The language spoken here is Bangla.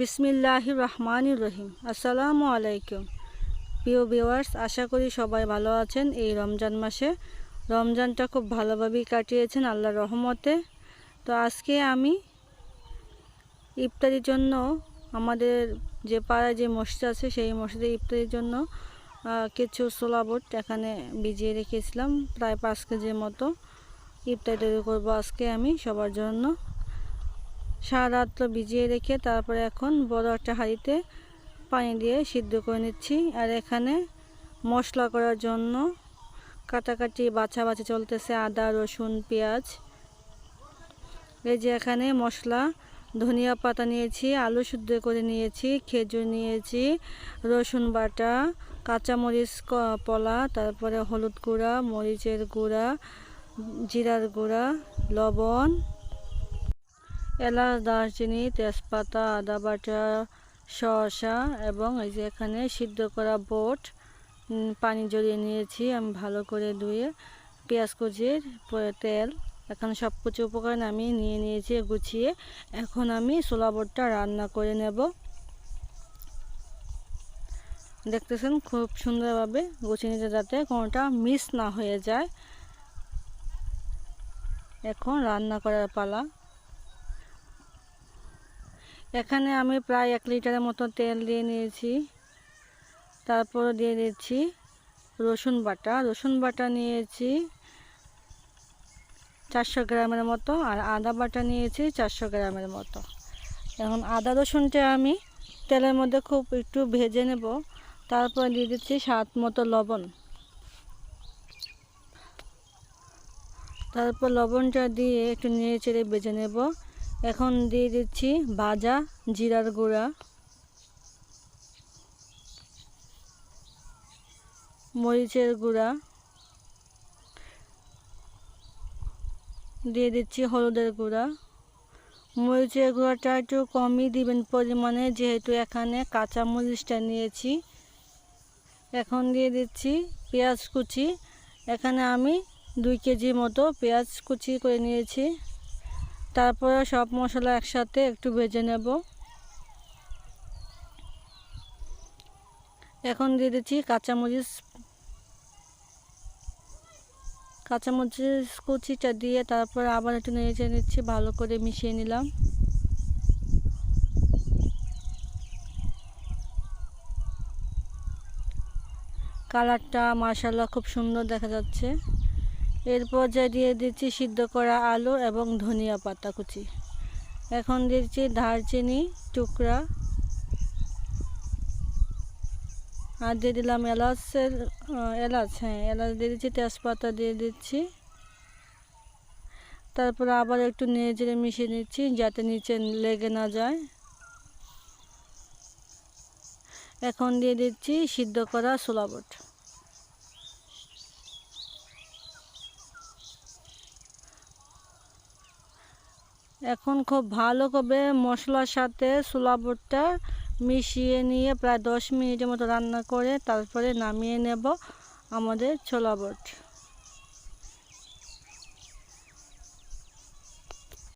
বিসমিল্লাহ রহমান রহিম আসসালামু আলাইকুম। প্রিয় ভিউয়ার্স, আশা করি সবাই ভালো আছেন এই রমজান মাসে। রমজানটা খুব ভালোভাবেই কাটিয়েছেন আল্লাহর রহমতে। তো আজকে আমি ইফতারির জন্য আমাদের যে পাড়ায় যে মসজিদ আছে, সেই মসজিদে ইফতারির জন্য কিছু ছোলা বুট এখানে ভিজিয়ে রেখেছিলাম, প্রায় পাঁচ কেজির মতো। ইফতারি তৈরি করব আজকে আমি সবার জন্য। সারা রাত তো ভিজিয়ে রেখে তারপরে এখন বড় একটা হাঁড়িতে পানি দিয়ে সিদ্ধ করে নিচ্ছি। আর এখানে মশলা করার জন্য কাটাকাটি বাছা বাছা চলতেছে আদা, রসুন, পেঁয়াজ। এই যে এখানে মশলা, ধনিয়া পাতা নিয়েছি, আলু সিদ্ধ করে নিয়েছি, খেজুর নিয়েছি, রসুন বাটা, কাঁচামরিচ পলা তারপরে হলুদ গুঁড়া, মরিচের গুঁড়া, জিরার গুঁড়া, লবণ। এলাচ, দারচিনি, তেজপাতা, আদা বাটা, শসা এবং এই যে এখানে সিদ্ধ করা বোট পানি জড়িয়ে নিয়েছি আমি ভালো করে ধুয়ে। পেঁয়াজ কুচির তেল, এখন সব কিছু উপকরণ আমি নিয়ে নিয়েছি গুছিয়ে। এখন আমি ছোলা বোটটা রান্না করে নেব। দেখতেছেন খুব সুন্দরভাবে গুছিয়ে নিতে যাতে কোনোটা মিস না হয়ে যায়। এখন রান্না করার পালা। এখানে আমি প্রায় এক লিটারের মতো তেল দিয়ে নিয়েছি। তারপর দিয়ে দিচ্ছি রসুন বাটা। রসুন বাটা নিয়েছি চারশো গ্রামের মতো আর আদা বাটা নিয়েছি চারশো গ্রামের মতো। এখন আদা রসুনটা আমি তেলের মধ্যে খুব একটু ভেজে নেব। তারপর দিয়ে দিচ্ছি স্বাদ মতো লবণ। তারপর লবণটা দিয়ে একটু নেড়ে চেড়ে ভেজে নেব। এখন দিয়ে দিচ্ছি ভাজা জিরার গুঁড়া। মরিচের গুঁড়া। দিয়ে দিচ্ছি হলুদের গুঁড়া। মরিচের গুঁড়াটা একটু কমই দিবেন পরিমাণে, যেহেতু এখানে কাঁচা মরিচটা নিয়েছি। এখন দিয়ে দিচ্ছি পেঁয়াজ কুচি। এখানে আমি দুই কেজি মতো পেঁয়াজ কুচি করে নিয়েছি। তারপরে সব মশলা একসাথে একটু ভেজে নেব। এখন দিয়ে দিচ্ছি কাঁচামরিচ। কাঁচামরিচ কুচিটা দিয়ে তারপর আবার একটু নেড়ে নিচ্ছি, ভালো করে মিশিয়ে নিলাম। কালারটা মাশাল্লাহ খুব সুন্দর দেখা যাচ্ছে। এরপর যা দিয়ে দিচ্ছি সিদ্ধ করা আলু এবং ধনিয়া পাতা কুচি। এখন দিচ্ছি দারচিনি টুকরা। আর দিয়ে দিলাম এলাচের এলাচ হ্যাঁ এলাচ দিয়ে দিচ্ছি, তেজপাতা দিয়ে দিচ্ছি। তারপর আবার একটু নেড়ে চেড়ে মিশিয়ে নিচ্ছি যাতে নিচে লেগে না যায়। এখন দিয়ে দিচ্ছি সিদ্ধ করা ছোলা এখন খুব ভালো করে মশলার সাথে ছোলা মিশিয়ে নিয়ে প্রায় দশ মিনিটের মতো রান্না করে তারপরে নামিয়ে নেব আমাদের ছোলা বুট।